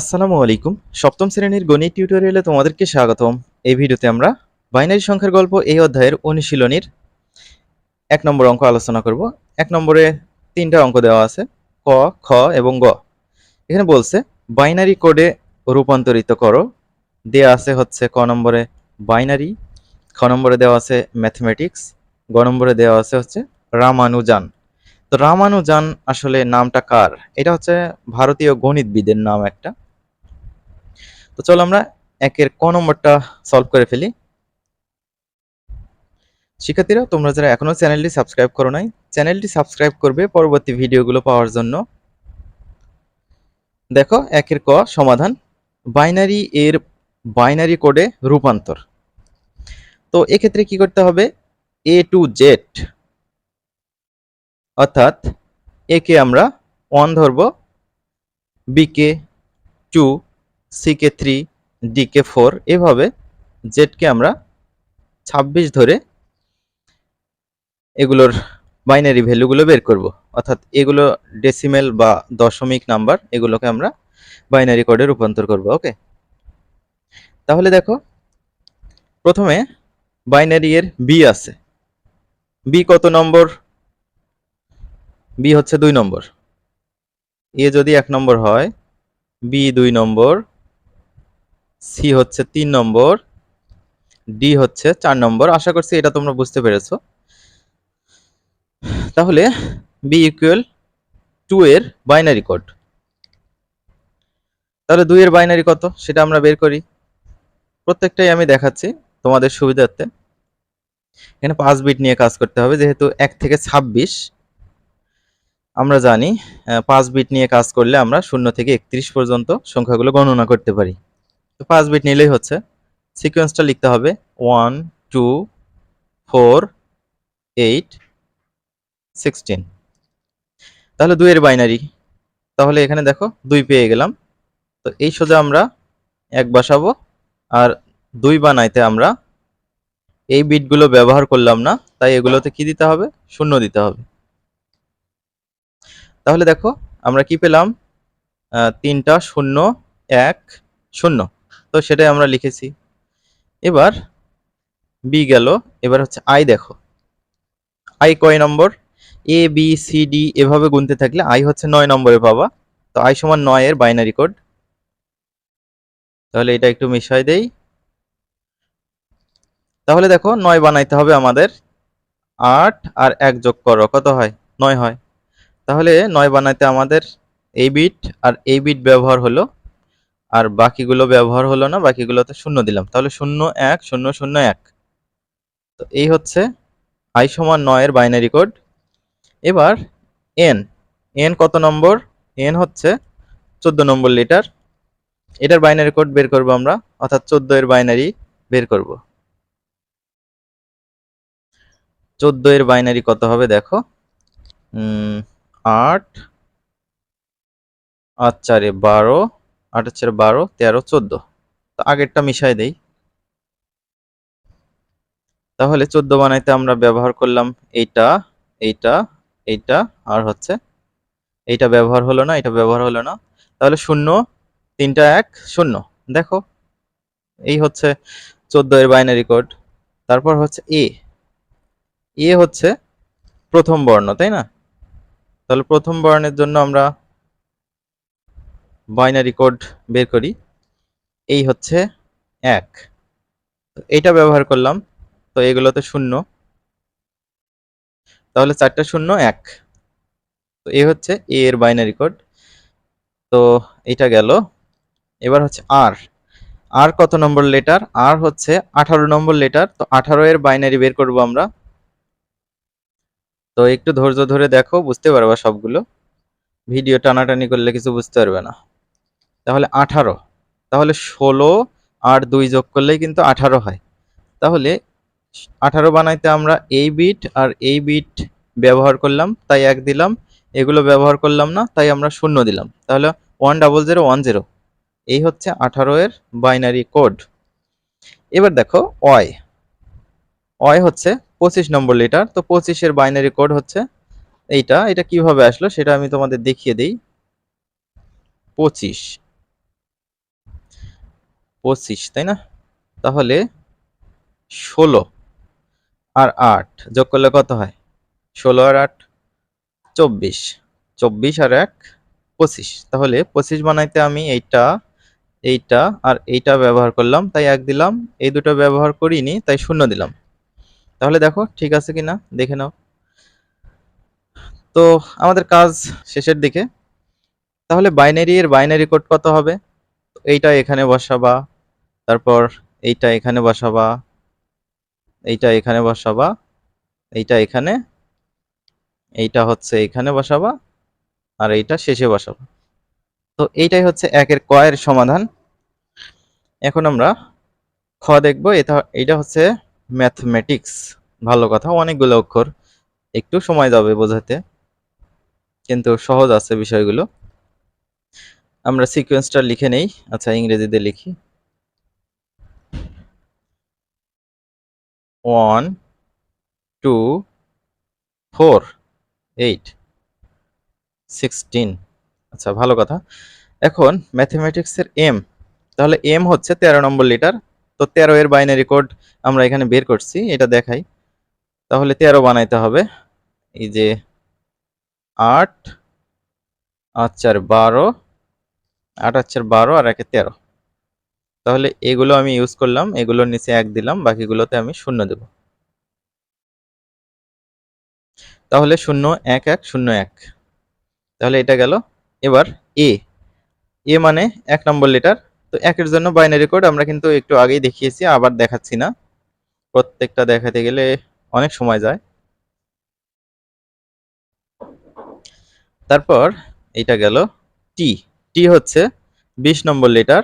আসসালামু আলাইকুম। সপ্তম শ্রেণির গণিত টিউটোরিয়ালে তোমাদেরকে স্বাগতম। এই ভিডিওতে আমরা বাইনারি সংখ্যার গল্প এই অধ্যায়ের অনুশীলনীর এক নম্বর অঙ্ক আলোচনা করব। এক নম্বরে তিনটা অঙ্ক দেওয়া আছে, ক, খ এবং গ। এখানে বলছে, বাইনারি কোডে রূপান্তরিত করো। দেয়া আছে হচ্ছে ক নম্বরে বাইনারি, খ নম্বরে দেওয়া আছে ম্যাথমেটিক্স গ নম্বরে দেওয়া আছে হচ্ছে রামানুজান। তো রামানুজান আসলে নামটা কার? এটা হচ্ছে ভারতীয় গণিতবিদের নাম একটা। তো চলো আমরা একের ক নম্বরটা সলভ করে ফেলি। শিক্ষার্থীরা, তোমরা যারা এখনও চ্যানেলটি সাবস্ক্রাইব করো নাই, চ্যানেলটি সাবস্ক্রাইব করবে পরবর্তী ভিডিওগুলো পাওয়ার জন্য। দেখো, একের ক, সমাধান। বাইনারি এর বাইনারি কোডে রূপান্তর। তো এক্ষেত্রে কি করতে হবে? এ টু জেড অর্থাৎ একে আমরা ওয়ান ধরবো বিকে টু সিকে থ্রি ডিকে ফোর এভাবে জেডকে আমরা ছাব্বিশ ধরে এগুলোর বাইনারি ভ্যালুগুলো বের করব। অর্থাৎ এগুলো ডেসিমেল বা দশমিক নাম্বার এগুলোকে আমরা বাইনারি কোডে রূপান্তর করব ওকে তাহলে দেখো, প্রথমে বাইনারি এর বি আছে। বি কত নম্বর? বি হচ্ছে দুই নম্বর। এ যদি এক নম্বর হয় বি দুই নম্বর সি হচ্ছে তিন নম্বর, ডি হচ্ছে চার নম্বর। আশা করছি এটা তোমরা বুঝতে পেরেছ। তাহলে বি ইকুয়াল টু এর বাইনারি কোড তাহলে দুই এর বাইনারি কত? সেটা আমরা বের করি। প্রত্যেকটাই আমি দেখাচ্ছি তোমাদের সুবিধার্থে। এখানে পাঁচ বিট নিয়ে কাজ করতে হবে, যেহেতু এক থেকে ছাব্বিশ। আমরা জানি পাঁচ বিট নিয়ে কাজ করলে আমরা শূন্য থেকে একত্রিশ পর্যন্ত সংখ্যাগুলো গণনা করতে পারি। পাঁচ বিট নিলেই হচ্ছে। সিকোয়েন্সটা লিখতে হবে। One two four eight sixteen তাহলে দুইয়ের বাইনারি তাহলে এখানে দেখো, দুই পেয়ে গেলাম। তো এই সোজা আমরা এক বসাবো। আর দুই বানাইতে আমরা এই বিটগুলো ব্যবহার করলাম না। তাই এগুলোতে কি দিতে হবে? শূন্য দিতে হবে। তাহলে দেখো, আমরা কি পেলাম? তিনটা শূন্য, এক, শূন্য। তো সেটাই আমরা লিখেছি। এবার বি গেল, এবার হচ্ছে আই দেখো। আই কয় নম্বর? এ বি সি ডি এভাবে গুনতে থাকলে আই হচ্ছে নয় নম্বরে পাবা। তো আই সমান নয় এর বাইনারি কোড তাহলে এটা একটু মিশাই দেই। তাহলে দেখো, নয় বানাইতে হবে আমাদের। আট আর এক যোগ করো, কত হয়? নয় হয়। তাহলে নয় বানাইতে আমাদের এই বিট আর এই বিট ব্যবহার হলো আর বাকিগুলো ব্যবহার হলো না, বাকিগুলোতে শূন্য দিলাম। তাহলে শূন্য এক, শূন্য শূন্য এক। তো এই হচ্ছে আই সমান নয়ের বাইনারি কোড এবার এন এন কত নম্বর? এন হচ্ছে চোদ্দ নম্বর লিটার এটার বাইনারি কোড বের করব আমরা, অর্থাৎ চোদ্দ এর বাইনারি বের করব। চোদ্দ এর বাইনারি কত হবে দেখো? আট আট চারে বারো আট চারে বারো, তেরো, চোদ্দ। তো আগেরটা মিশাই দেই। তাহলে চোদ্দ বানাইতে আমরা ব্যবহার করলাম এইটা এইটা এইটা, আর হচ্ছে এইটা ব্যবহার হলো না এটা ব্যবহার হলো না। তাহলে শূন্য, তিনটা এক, শূন্য। দেখো, এই হচ্ছে চোদ্দ এর বাইনারি কোড তারপর হচ্ছে এ এ হচ্ছে প্রথম বর্ণ, তাই না? তাহলে প্রথম বর্ণের জন্য আমরা বাইনারি কোড বের করি। এই হচ্ছে এক। এইটা ব্যবহার করলাম, তো এগুলোতে শূন্য। তাহলে চারটা শূন্য, এক। তো এ হচ্ছে এ এর বাইনারি কোড তো এটা গেল। এবার হচ্ছে আর। আর কত নম্বর লেটার আর হচ্ছে আঠারো নম্বর লেটার তো আঠারো এর বাইনারি বের করব আমরা। তো একটু ধৈর্য ধরে দেখো, বুঝতে পারবা সবগুলো। ভিডিও টানাটানি করলে কিছু বুঝতে পারবে না। তাহলে আঠারো। তাহলে ষোলো আর দুই যোগ করলেই কিন্তু আঠারো হয়। তাহলে আঠারো বানাইতে আমরা এই বিট আর এই বিট ব্যবহার করলাম, তাই এক দিলাম। এগুলো ব্যবহার করলাম না, তাই আমরা শূন্য দিলাম। তাহলে one double zero one zero এই হচ্ছে আঠারো এর বাইনারি কোড এবার দেখো ওয়াই ওয়াই হচ্ছে পঁচিশ নম্বর লিটার তো পঁচিশের বাইনারি কোড হচ্ছে এইটা। এটা কীভাবে আসলো সেটা আমি তোমাদের দেখিয়ে দিই। পঁচিশ। পঁচিশ, তাই না? তাহলে ষোলো আর আট যোগ করলে কত হয়? ষোলো আর আট, চব্বিশ। চব্বিশ আর এক, পঁচিশ। তাহলে পঁচিশ বানাইতে আমি এইটা এইটা আর এইটা ব্যবহার করলাম, তাই এক দিলাম। এই দুটো ব্যবহার করিনি, তাই শূন্য দিলাম। তাহলে দেখো, ঠিক আছে কি না দেখে নাও। তো আমাদের কাজ শেষের দিকে। তাহলে বাইনারি এর বাইনারি কোড কত হবে? এইটা এখানে বসাবা। তারপর এইটা এখানে বসাবা, এইটা এখানে বসাবা, এইটা এখানে, এইটা হচ্ছে এখানে বসাবা, আর এইটা শেষে বসাবা। তো এইটাই হচ্ছে একের কয়ের সমাধান। এখন আমরা খ দেখব, এটা, এইটা হচ্ছে ম্যাথমেটিক্স ভালো কথা, অনেকগুলো অক্ষর, একটু সময় যাবে বোঝাতে, কিন্তু সহজ আছে বিষয়গুলো। আমরা সিকোয়েন্সটা লিখে নেই আচ্ছা ইংরেজিতে লিখি। One, two, four, eight, sixteen. আচ্ছা ভালো কথা। এখন ম্যাথমেটিক্সের এম, তাহলে এম হচ্ছে তেরো নম্বর লিটার। তো তেরো এর বাইনারি কোড আমরা এখানে বের করছি, এটা দেখাই। তাহলে তেরো বানাইতে হবে। এই যে আট আট চার বারো, আট আট চার বারো আর একে তেরো। তাহলে এগুলো আমি ইউজ করলাম, এগুলোর নিচে এক দিলাম, বাকিগুলোতে আমি শূন্য দেব। তাহলে শূন্য এক এক, শূন্য এক। তাহলে এটা গেল। এবার এ এ মানে এক নম্বর লিটার তো একের জন্য বাইনারি কোড আমরা কিন্তু একটু আগেই দেখিয়েছি, আবার দেখাচ্ছি না। প্রত্যেকটা দেখাতে গেলে অনেক সময় যায়। তারপর এটা গেল টি টি হচ্ছে বিশ নম্বর লিটার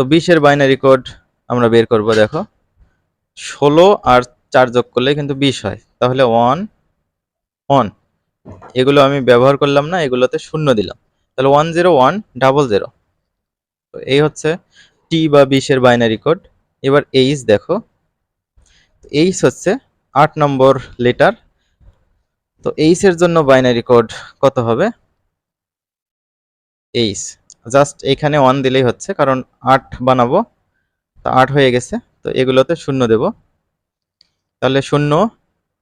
তো বিশের বাইনারি কোড আমরা বের করব, দেখো। ষোলো আর চার যোগ করলে কিন্তু বিশ হয়। তাহলে ওয়ান ওয়ান এগুলো আমি ব্যবহার করলাম না, এগুলোতে শূন্য দিলাম। তাহলে one zero one double zero তো এই হচ্ছে টি বা বিশের বাইনারি কোড এবার এইচ দেখো। এইচ হচ্ছে আট নম্বর লেটার তো এইচ এর জন্য বাইনারি কোড কত হবে? এইচ জাস্ট এখানে ওয়ান দিলেই হচ্ছে, কারণ আট বানাবো। তা আট হয়ে গেছে, তো এগুলোতে শূন্য দেব। তাহলে শূন্য,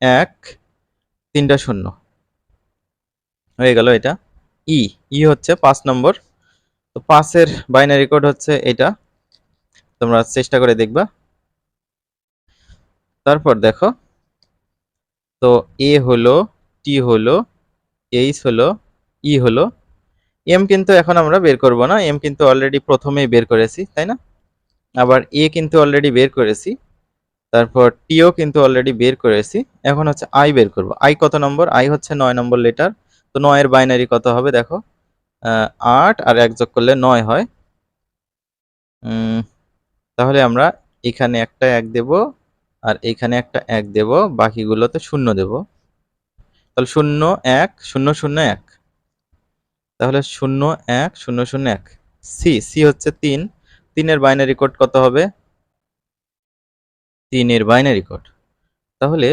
এক, তিনটা শূন্য। হয়ে গেল এটা। ই ই হচ্ছে পাঁচ নম্বর। তো পাঁচের বাইনারি কোড হচ্ছে এটা। তোমরা চেষ্টা করে দেখবা। তারপর দেখো, তো এ হলো টি হলো এইচ হলো ই হলো এম কিন্তু এখন আমরা বের করব না। এম কিন্তু অলরেডি প্রথমেই বের করেছি, তাই না? আবার এ কিন্তু অলরেডি বের করেছি, তারপর টিও কিন্তু অলরেডি বের করেছি। এখন হচ্ছে আই বের করব। আই কত নম্বর? আই হচ্ছে নয় নম্বর লেটার তো নয়ের বাইনারি কত হবে দেখো? আট আর এক যোগ করলে নয় হয়। তাহলে আমরা এখানে একটা এক দেব আর এখানে একটা এক দেব, বাকিগুলোতে শূন্য দেব। তাহলে শূন্য এক, শূন্য শূন্য এক। তাহলে শূন্য এক, শূন্য শূন্য এক। সি সি হচ্ছে তিন। তিনের বাইনারি কোড কত হবে? তিনের বাইনারি কোড তাহলে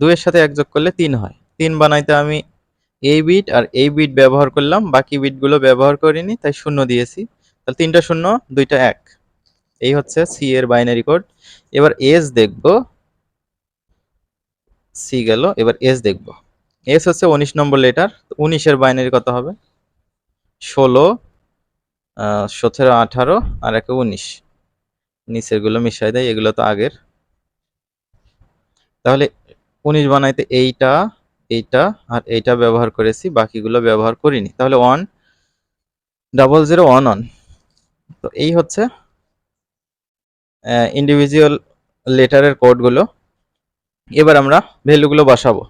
দুয়ের সাথে এক যোগ করলে তিন হয়। তিন বানাইতে আমি এই বিট আর এই বিট ব্যবহার করলাম। বাকি বিটগুলো ব্যবহার করিনি, তাই শূন্য দিয়েছি। তাহলে তিনটা শূন্য, দুইটা এক। এই হচ্ছে সি এর বাইনারি কোড এবার এস দেখব। সি গেল, এবার এস দেখব। এস হচ্ছে উনিশ নম্বর লেটার উনিশের বাইনারি কত হবে? ষোলো সতেরো, আঠারো আর একে উনিশ। নিচেরগুলো মিশাই দেয়, এগুলো তো আগের। তাহলে উনিশ বানাইতে এইটা এইটা আর এইটা ব্যবহার করেছি, বাকিগুলো ব্যবহার করিনি। তাহলে one double zero one one তো এই হচ্ছে ইন্ডিভিজুয়াল লেটারের কোডগুলো এবার আমরা ভ্যালুগুলো বসাবো।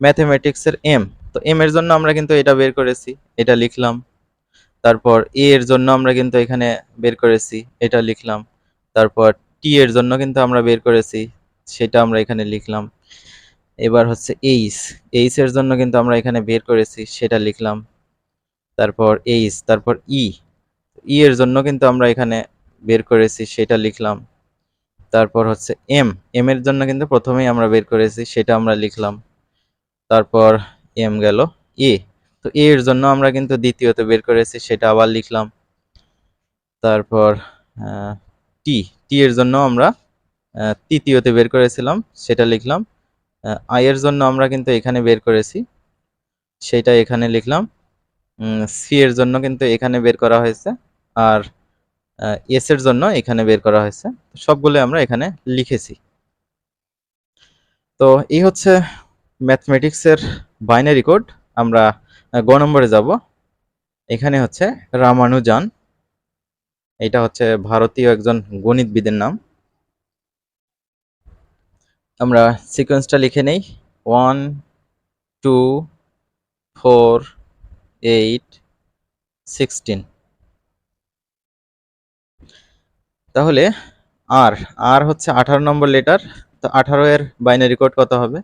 ম্যাথমেটিক্সের এম তো এম এর জন্য আমরা কিন্তু এটা বের করেছি, এটা লিখলাম। তারপর এ এর জন্য আমরা কিন্তু এখানে বের করেছি, এটা লিখলাম। তারপর টি এর জন্য কিন্তু আমরা বের করেছি, সেটা আমরা এখানে লিখলাম। এবার হচ্ছে এইচ এইচ এর জন্য কিন্তু আমরা এখানে বের করেছি, সেটা লিখলাম। তারপর এইচ তারপর ই ই এর জন্য কিন্তু আমরা এখানে বের করেছি, সেটা লিখলাম। তারপর হচ্ছে এম এম এর জন্য কিন্তু প্রথমেই আমরা বের করেছি, সেটা আমরা লিখলাম। তারপর এম গেল এ তো এর জন্য আমরা কিন্তু দ্বিতীয়তে বের করেছি, সেটা আবার লিখলাম। তারপর টি টি এর জন্য আমরা তৃতীয়তে বের করেছিলাম, সেটা লিখলাম। আই এর জন্য আমরা কিন্তু এখানে বের করেছি, সেটা এখানে লিখলাম। সি এর জন্য কিন্তু এখানে বের করা হয়েছে, আর এস এর জন্য এখানে বের করা হয়েছে। সবগুলো আমরা এখানে লিখেছি। তো এই হচ্ছে ম্যাথমেটিক্সের বাইনারি কোড, আমরা গ নম্বরে যাব। এখানে হচ্ছে রামানুজান। এটা হচ্ছে ভারতীয় একজন গণিতবিদের নাম। আমরা সিকোয়েন্সটা লিখে নেই। One, two, four, eight, sixteen. তাহলে আর আর হচ্ছে আঠারো নম্বর লেটার, তো আঠারো এর বাইনারি কোড কত হবে?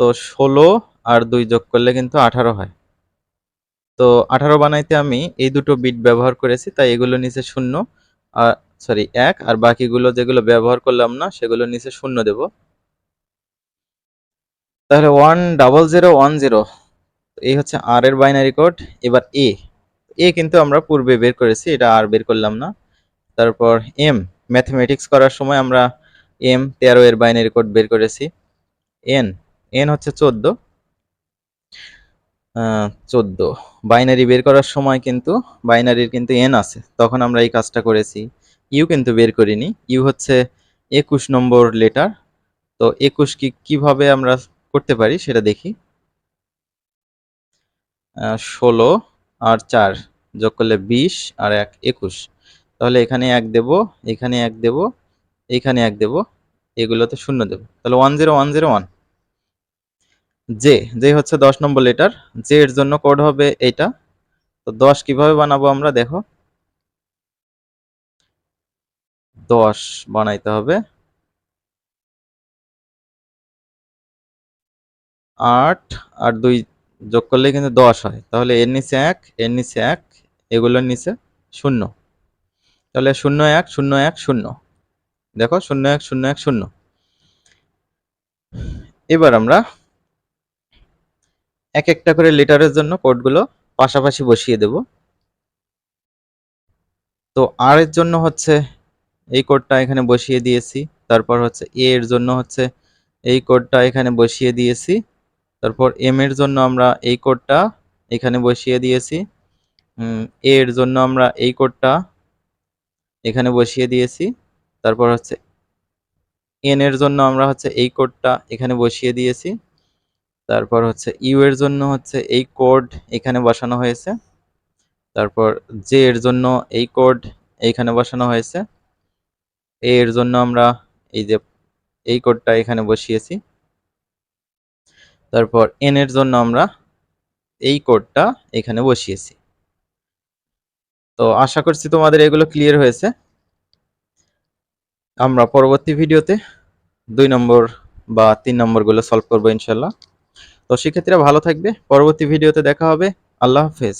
তো ষোলো আর দুই যোগ করলে কিন্তু আঠারো হয়। তো আঠারো বানাইতে আমি এই দুটো বিট ব্যবহার করেছি, তাই এগুলো নিচে শূন্য, আর সরি এক, আর বাকিগুলো যেগুলো ব্যবহার করলাম না, সেগুলো নিচে শূন্য দেব। তাহলে one double zero one zero এই হচ্ছে আর এর বাইনারি কোড এবার এ এ কিন্তু আমরা পূর্বে বের করেছি, এটা আর বের করলাম না। তারপর এম ম্যাথমেটিক্স করার সময় আমরা এম তেরো এর বাইনারি কোড বের করেছি। এন এন হচ্ছে চোদ্দ। চোদ্দ। বাইনারি বের করার সময় কিন্তু বাইনারির কিন্তু এন আছে। তখন আমরা এই কাজটা করেছি। ইউ কিন্তু বের করিনি। ইউ হচ্ছে একুশ নম্বর লেটার তো একুশ কি কীভাবে আমরা করতে পারি সেটা দেখি। ষোলো আর চার যোগ করলে বিশ আর এক একুশ। তাহলে এখানে এক দেব, এখানে এক দেব, এখানে এক দেব, এগুলোতে শূন্য দেব। তাহলে one zero one zero one J J হচ্ছে দশ নম্বর লেটার জে এর জন্য কোড হবে এইটা। তো দশ কীভাবে বানাবো আমরা, দেখো। দশ বানাইতে হবে। আট আর দুই যোগ করলে কিন্তু দশ হয়। তাহলে এর নিচে এক, এর নিচে এক, এগুলোর নিচে শূন্য। তাহলে শূন্য এক শূন্য এক, শূন্য। দেখো, শূন্য এক শূন্য এক, শূন্য। এবার আমরা এক একটা করে লেটারের জন্য কোডগুলো পাশাপাশি বসিয়ে দেব। তো আর এর জন্য হচ্ছে এই কোডটা এখানে বসিয়ে দিয়েছি। তারপর হচ্ছে এ এর জন্য হচ্ছে এই কোডটা এখানে বসিয়ে দিয়েছি। তারপর এম এর জন্য আমরা এই কোডটা এখানে বসিয়ে দিয়েছি। এ এর জন্য আমরা এই কোডটা এখানে বসিয়ে দিয়েছি। তারপর হচ্ছে এন এর জন্য আমরা হচ্ছে এই কোডটা এখানে বসিয়ে দিয়েছি। তারপর হচ্ছে ইউ এর জন্য হচ্ছে এই কোড এখানে বসানো হয়েছে। তারপর জে এর জন্য এই কোড এইখানে বসানো হয়েছে। এ এর জন্য আমরা এই যে এই কোডটা এখানে বসিয়েছি। তারপর এন এর জন্য আমরা এই কোডটা এখানে বসিয়েছি। তো আশা করছি তোমাদের এগুলো ক্লিয়ার হয়েছে। আমরা পরবর্তী ভিডিওতে দুই নম্বর বা তিন নম্বরগুলো সলভ করব ইনশাল্লাহ। তো সেক্ষেত্রে ভালো থাকবে। পরবর্তী ভিডিওতে দেখা হবে। আল্লাহ হাফেজ।